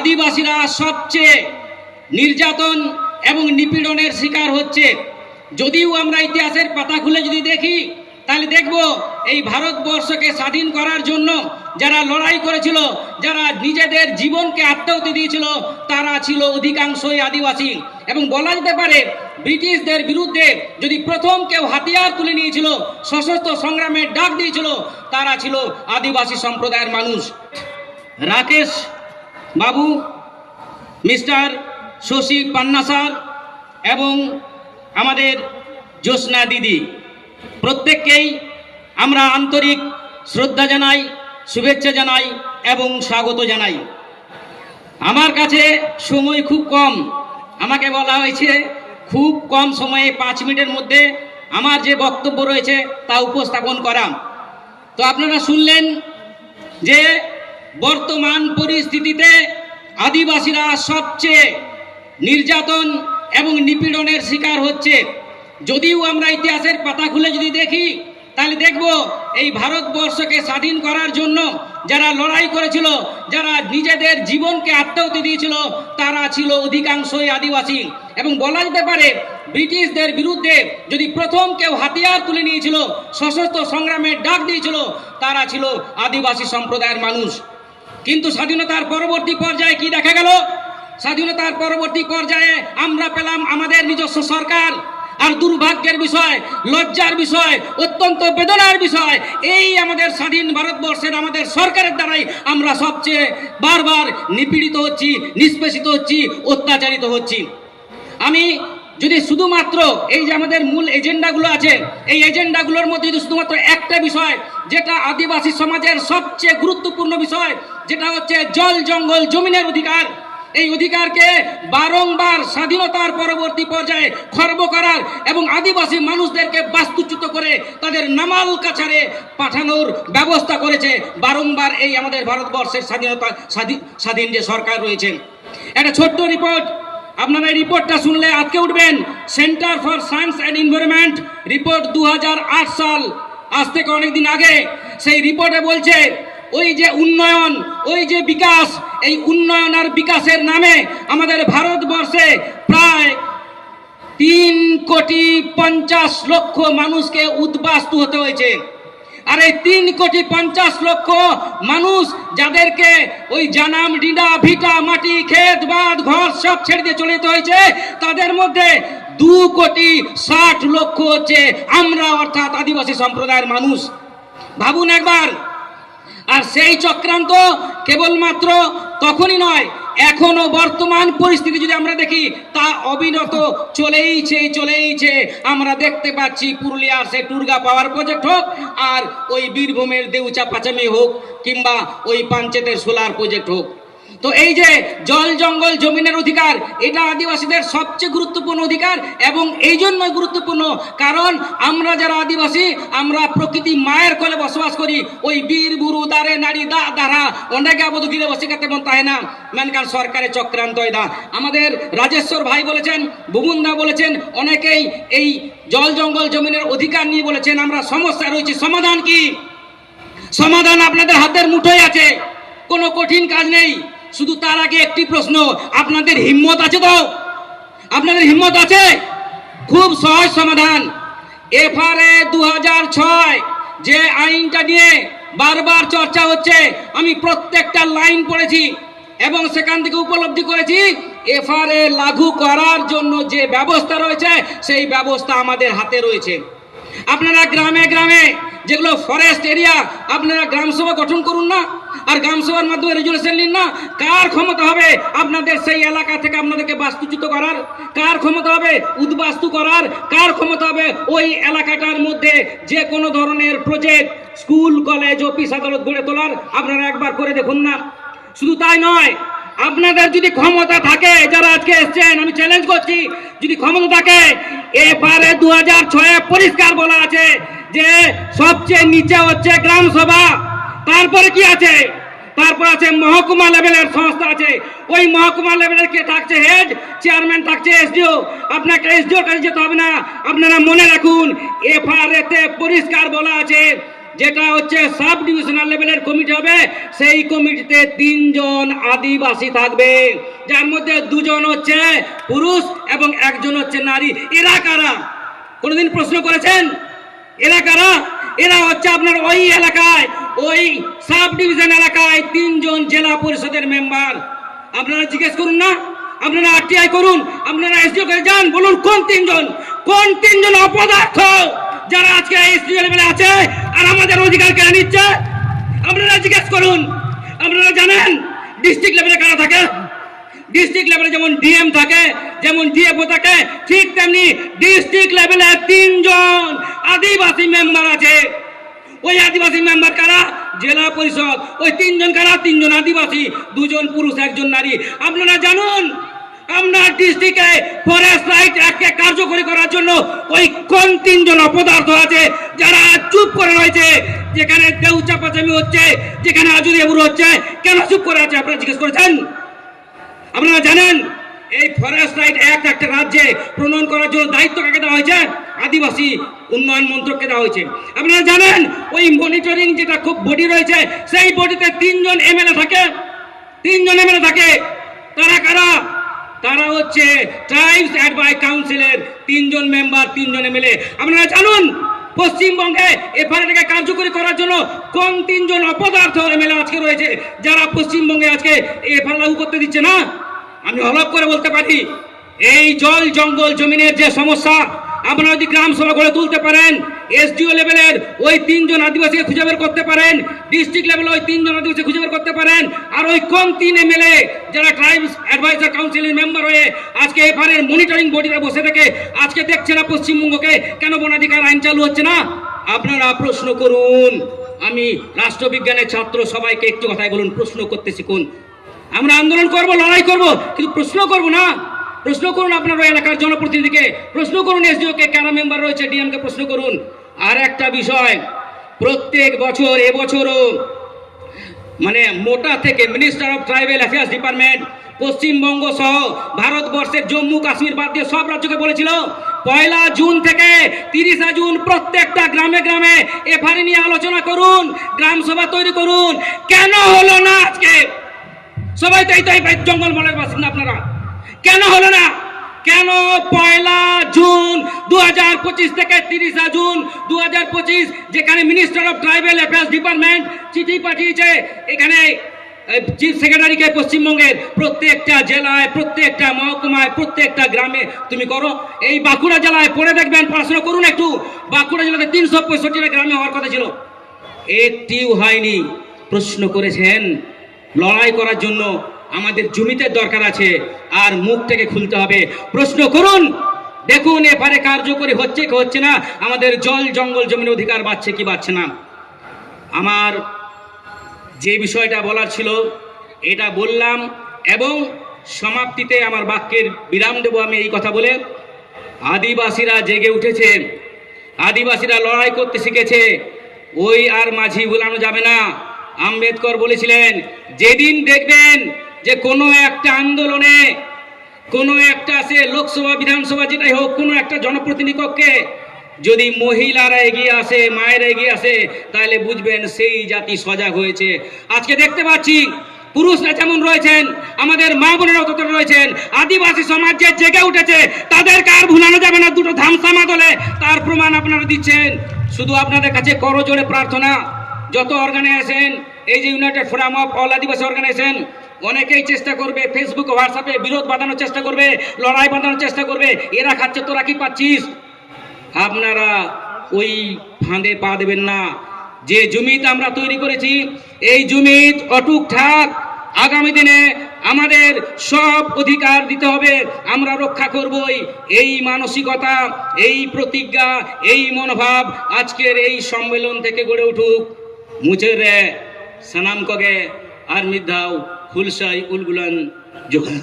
আদিবাসীরা সবচেয়ে নির্যাতন এবং নিপীড়নের শিকার হচ্ছে। যদিও আমরা ইতিহাসের পাতা খুলে যদি দেখি, তাহলে দেখব এই ভারতবর্ষকে স্বাধীন করার জন্য যারা লড়াই করেছিল, যারা নিজেদের জীবনকে আত্মাহুতি দিয়েছিল, তারা ছিল অধিকাংশই আদিবাসী। এবং বলা যেতে পারে, ব্রিটিশদের বিরুদ্ধে যদি প্রথম কেউ হাতিয়ার তুলে নিয়েছিল, সশস্ত্র সংগ্রামের ডাক দিয়েছিল, তারা ছিল আদিবাসী সম্প্রদায়ের মানুষ। রাকেশ বাবু, মিস্টার শশী পান্না স্যার এবং আমাদের জ্যোৎস্না দিদি। প্রত্যেককেই আমরা আন্তরিক শ্রদ্ধা জানাই, শুভেচ্ছা জানাই এবং স্বাগত জানাই। আমার কাছে সময় খুব কম। আমাকে বলা হয়েছে খুব কম সময়ে পাঁচ মিনিটের মধ্যে আমার যে বক্তব্য রয়েছে তা উপস্থাপন করা। তো আপনারা শুনলেন যে বর্তমান পরিস্থিতিতে আদিবাসীরা সবচেয়ে নির্যাতন এবং নিপীড়নের শিকার হচ্ছে। যদিও আমরা ইতিহাসের পাতা খুলে যদি দেখি, তাহলে দেখব এই ভারতবর্ষকে স্বাধীন করার জন্য যারা লড়াই করেছিল, যারা নিজেদের জীবনকে আত্মাহুতি দিয়েছিল, তারা ছিল অধিকাংশই আদিবাসী। এবং বলা যেতে পারে, ব্রিটিশদের বিরুদ্ধে যদি প্রথম কেউ হাতিয়ার তুলে নিয়েছিল, সশস্ত্র সংগ্রামের ডাক দিয়েছিল, তারা ছিল আদিবাসী সম্প্রদায়ের মানুষ। কিন্তু স্বাধীনতার পরবর্তী পর্যায়ে কি দেখা গেল? স্বাধীনতার পরবর্তী পর্যায়ে আমরা পেলাম আমাদের নিজস্ব সরকার। আর দুর্ভাগ্যের বিষয়, লজ্জার বিষয়, অত্যন্ত বেদনার বিষয়, এই আমাদের স্বাধীন ভারতবর্ষের আমাদের সরকারের দ্বারাই আমরা সবচেয়ে বারবার নিপীড়িত হচ্ছি, নিষ্পেষিত হচ্ছি, অত্যাচারিত হচ্ছি। আমি যদি শুধুমাত্র এই যে আমাদের মূল এজেন্ডাগুলো আছে, এই এজেন্ডাগুলোর মধ্যে যদি শুধুমাত্র একটা বিষয়, যেটা আদিবাসী সমাজের সবচেয়ে গুরুত্বপূর্ণ বিষয়, যেটা হচ্ছে জল জঙ্গল জমিনের অধিকার, এই অধিকারকে বারংবার স্বাধীনতার পরবর্তী পর্যায়ে খর্ব করার এবং আদিবাসী মানুষদেরকে বাস্তুচ্যুত করে তাদের নামাল কাছারে পাঠানোর ব্যবস্থা করেছে বারংবার এই আমাদের ভারতবর্ষের স্বাধীনতা স্বাধীন যে সরকার রয়েছে। একটা ছোট্ট রিপোর্ট আপনারা এই রিপোর্টটা শুনলে আজকে উঠবেন centre for science and environment report দু হাজার আট সাল। আজ থেকে অনেকদিন আগে সেই রিপোর্টে বলছে, ওই যে উন্নয়ন, ওই যে বিকাশ, এই উন্নয়ন আর বিকাশের নামে আমাদের ভারতবর্ষে প্রায় তিন কোটি পঞ্চাশ লক্ষ মানুষকে উদ্বাস্তু হতে হয়েছে। আর এই তিন কোটি পঞ্চাশ লক্ষ মানুষ যাদেরকে ওই জানাম, ডিডা, ভিটা, মাটি, ক্ষেত বাদ ঘর সব ছেড়ে দিয়ে চলে হয়েছে, তাদের মধ্যে দু কোটি ষাট লক্ষ হচ্ছে আমরা, অর্থাৎ আদিবাসী সম্প্রদায়ের মানুষ। ভাবুন একবার। আর সেই চক্রান্ত কেবলমাত্র তখনই নয় এখনও বর্তমান পরিস্থিতি যদি আমরা দেখি, তা অবিনত চলেইছে চলেইছে আমরা দেখতে পাচ্ছি পুরুলিয়ার সে টুর্গা পাওয়ার প্রজেক্ট হোক, আর ওই বীরভূমের দেউচা পাচামি হোক, কিংবা ওই পাঞ্চেতের সোলার প্রজেক্ট হোক। তো এই যে জল জঙ্গল জমিনের অধিকার, এটা আদিবাসীদের সবচেয়ে গুরুত্বপূর্ণ অধিকার এবং এই জন্যই গুরুত্বপূর্ণ। কারণ আমরা যারা আদিবাসী, আমরা প্রকৃতি মায়ের কোলে বসবাস করি। ওই বীর বুরু দারে, নারী, দা, দারা, অনেকে আবদ্ধ গিরে বসে কাতে মন তাই না। মেনকার সরকারের চক্রান্ত এটা আমাদের রাজেশ্বর ভাই বলেছেন বুবুন্দা বলেছেন, অনেকেই এই জল জঙ্গল জমিনের অধিকার নিয়ে বলেছেন, আমরা সমস্যা রয়েছে। সমাধান কি? সমাধান আপনাদের হাতের মুঠোয় আছে। কোনো কঠিন কাজ নেই। শুধু তার আগে একটি প্রশ্ন, আপনাদের হিম্মত আছে তো? আপনাদের হিম্মত আছে? খুব সহজ সমাধান। এফআরএ দু হাজার ছয়, যে আইনটা নিয়ে বারবার চর্চা হচ্ছে, আমি প্রত্যেকটা লাইন পড়েছি এবং সেখান থেকে উপলব্ধি করেছি, এফআরএ লাগু করার জন্য যে ব্যবস্থা রয়েছে, সেই ব্যবস্থা আমাদের হাতে রয়েছে। আপনারা গ্রামে গ্রামে যেগুলো ফরেস্ট এরিয়া আপনারা গ্রামসভা গঠন করুন না, আর গ্রামসভার মাধ্যমে রেজুলেশন নিন না। কার ক্ষমতা হবে আপনাদের সেই এলাকা থেকে আপনাদেরকে বাস্তুচ্যুত করার? কার ক্ষমতা হবে উদ্বাস্তু করার? কার ক্ষমতা হবে ওই এলাকাটার মধ্যে যে কোনো ধরনের প্রজেক্ট স্কুল কলেজ অফিস আদালত গড়ে তোলার? আপনারা একবার করে দেখুন না। শুধু তাই নয়, আপনাদের যদি ক্ষমতা থাকে, যারা আজকে এসছেন, আমি চ্যালেঞ্জ করছি, যদি ক্ষমতা থাকে এপারে দু হাজার ছয়ে পরিষ্কার বলা আছে যে সবচেয়ে নিচে হচ্ছে গ্রাম সভা তারপরে কি আছে? তারপর আছে মহকুমা লেভেলের সংস্থা আছে। ওই মহকুমা লেভেলের কে থাকছে? হেড, চেয়ারম্যান থাকছে এসডিও। আপনাকে এসডিও কাছে যেতে হবে না। আপনারা মনে রাখুন এফআরএ তে পরিষ্কার বলা আছে যেটা হচ্ছে সাব ডিভিশনাল লেভেলের কমিটি হবে, সেই কমিটিতে তিনজন আদিবাসী থাকবে। যার মধ্যে দুজন হচ্ছে পুরুষ এবং একজন হচ্ছে নারী। এরা কারা? কোনোদিন প্রশ্ন করেছেন? এরা কারা? এরা হচ্ছে আপনার ওই এলাকায়, ওই সাব ডিভিশন এলাকায় তিনজন জেলা পরিষদের মেম্বার। আপনারা জিজ্ঞেস করুন না। আপনারা আরটিআই করুন। আপনারা এসডিও করে যান, বলুন কোন তিনজন? কোন তিনজন অপদার্থ? যারা আজকে এসডিও লেভেলে আছে আর আমাদের অধিকার কেড়ে নিচ্ছে, আপনারা জিজ্ঞেস করুন, আপনারা জানেন ডিস্ট্রিক্ট লেভেলে কারা থাকে? ডিস্ট্রিক্ট লেভেলে যেমন ডিএম থাকে, যেমন ডিএফও থাকে, ঠিক তেমনি ডিস্ট্রিক্ট লেভেলে তিনজন আদিবাসী মেম্বার আছে। ওই আদিবাসী মেম্বার কারা? জেলা পরিষদ। ওই তিনজন কারা? তিনজন আদিবাসী, দুজন পুরুষ, একজন নারী। আপনারা জানুন আপনার ডিস্ট্রিক্টে ফরেস্ট রাইট অ্যাক্টকে কার্যকরী করার জন্য ওই কোন তিনজন অপদার্থ আছে যারা চুপ করে রয়েছে? যেখানে দেউ চাপাচামি হচ্ছে, যেখানে আজুরি এবুর হচ্ছে, কেন চুপ করে আছে আপনারা জিজ্ঞেস করেছেন? আপনারা জানেন এই ফরেস্ট রাইট অ্যাক্ট একটা রাজ্যে প্রণয়ন করার জন্য দায়িত্ব কাকে দেওয়া হয়েছে? আদিবাসী উন্নয়ন মন্ত্রককে দেওয়া হয়েছে। আপনারা জানেন ওই মনিটরিং যেটা খুব বডি রয়েছে, সেই বডিতে তিনজন এমএলএ থাকে। তিনজন এমএলএ থাকে। তারা কারা? তারা হচ্ছে ট্রাইবস অ্যাডভাইস কাউন্সিলের তিনজন মেম্বার, তিনজন এমএলএ আপনারা জানুন, পশ্চিমবঙ্গে এফআরএটাকে কার্যকরী করার জন্য কোন তিনজন অপদার্থ এমএলএ আজকে রয়েছে, যারা পশ্চিমবঙ্গে আজকে এফআর লাগু করতে দিচ্ছে না? আমি হলপ করে বলতে পারি, এই জল জঙ্গল জমিনের যে সমস্যা, আপনারা যদি গ্রাম সভা গড়ে তুলতে পারেন এসডিও লেভেলের ওই তিনজন আদিবাসীকে খুঁজে বের করতে পারেন ডিস্ট্রিক্ট লেভেলে ওই তিনজন আদিবাসী খুঁজে বের করতে পারেন, আর ওই কম তিন এমএলএ যারা ট্রাইবস অ্যাডভাইজার কাউন্সিলের মেম্বার হয়ে আজকে এফআর এর মনিটরিং বডিতে বসে থেকে আজকে দেখছে না পশ্চিমবঙ্গকে, কেন বনাধিকার আইন চালু হচ্ছে না? আপনারা প্রশ্ন করুন। আমি রাষ্ট্রবিজ্ঞানের ছাত্র, সবাইকে একটু কথাই বলুন, প্রশ্ন করতে শিখুন। আমরা আন্দোলন করব, লড়াই করব, কিন্তু প্রশ্ন করব না। প্রশ্ন করুন আপনার ওই এলাকার জনপ্রতিনিধিকে। প্রশ্ন করুন এসডিও কে কারা মেম্বার রয়েছে ডিএম কে প্রশ্ন করুন। আর একটা বিষয়, প্রত্যেক বছর এবছরও মানে মোটা থেকে minister of tribal affairs department Paschimbanga সহ ভারতবর্ষের জম্মু কাশ্মীর বাদ দিয়ে সব রাজ্যকে বলেছিল, পয়লা জুন থেকে তিরিশা জুন প্রত্যেকটা গ্রামে গ্রামে এফআরএ নিয়ে আলোচনা করুন, গ্রাম সভা তৈরি করুন। কেন হলো না আজকে? সবাই তো এই তো এই জঙ্গলমলের বাসিন্দা আপনারা। কেন হলো না? কেন পয়লা জুন দু পঁচিশ থেকে তিরিশা জুন দু পঁচিশ, যেখানে minister of tribal affairs department চিঠি পাঠিয়েছে, এখানে চিফ সেক্রেটারিকে পশ্চিমবঙ্গের প্রত্যেকটা জেলায়, প্রত্যেকটা মহকুমায়, প্রত্যেকটা গ্রামে তুমি করো। এই বাঁকুড়া জেলায় পড়ে দেখবেন, পড়াশোনা করুন একটু। বাঁকুড়া জেলাতে তিনশো পঁয়ষট্টিটা গ্রামে হওয়ার কথা ছিল। একটিও হয়নি। প্রশ্ন করেছেন, লড়াই করার জন্য আমাদের জমিতে দরকার আছে, আর মুখ থেকে খুলতে হবে। প্রশ্ন করুন, দেখুন এপারে কার্যকরী হচ্ছে কি হচ্ছে না? আমাদের জল জঙ্গল জমির অধিকার বাড়ছে কি বাড়ছে না? আমার যে বিষয়টা বলার ছিল, এটা বললাম এবং সমাপ্তিতে আমার বাক্যের বিরাম দেবো আমি এই কথা বলে। আদিবাসীরা জেগে উঠেছে, আদিবাসীরা লড়াই করতে শিখেছে, ওই আর মাঝি ভুলানো যাবে না। আম্বেদকর বলেছিলেন, যেদিন দেখবেন যে কোনো একটা আন্দোলনে, কোনো একটা সে লোকসভা, বিধানসভা যেটাই হোক, কোনো একটা জনপ্রতিনিধি কক্ষে যদি মহিলারা এগিয়ে আসে, মায়েরা এগিয়ে আসে, তাহলে বুঝবেন সেই জাতি সজাগ হয়েছে। আজকে দেখতে পাচ্ছি পুরুষরা যেমন রয়েছেন, আমাদের মা বোনেরাও ততটা রয়েছেন, আদিবাসী সমাজ যে জেগে উঠেছে, তাদেরকে আর ভুলানো যাবে না, দুটো ধামসামা দলে তার প্রমাণ আপনারা দিচ্ছেন, শুধু আপনাদের কাছে করজোড়ে প্রার্থনা, যত অর্গানাইজেশন, এই যে united forum of all Adivasi organisation অনেকেই চেষ্টা করবে ফেসবুক হোয়াটসঅ্যাপে বিরোধ বাঁধানোর চেষ্টা করবে, লড়াই বাঁধানোর চেষ্টা করবে। এরা খাচ্ছে, তোরা কি পাচ্ছিস? আপনারা ওই ফাঁদে পা দেবেন না। যে জমিত আমরা তৈরি করেছি, এই জমিত অটুক থাক, আগামী দিনে আমাদের সব অধিকার দিতে হবে, আমরা রক্ষা করবই। এই মানসিকতা, এই প্রতিজ্ঞা, এই মনোভাব আজকের এই সম্মেলন থেকে গড়ে উঠুক। মুছে রে সানাম কগে, আর মিদ্দাও খুলসাই উলগুলান জোহা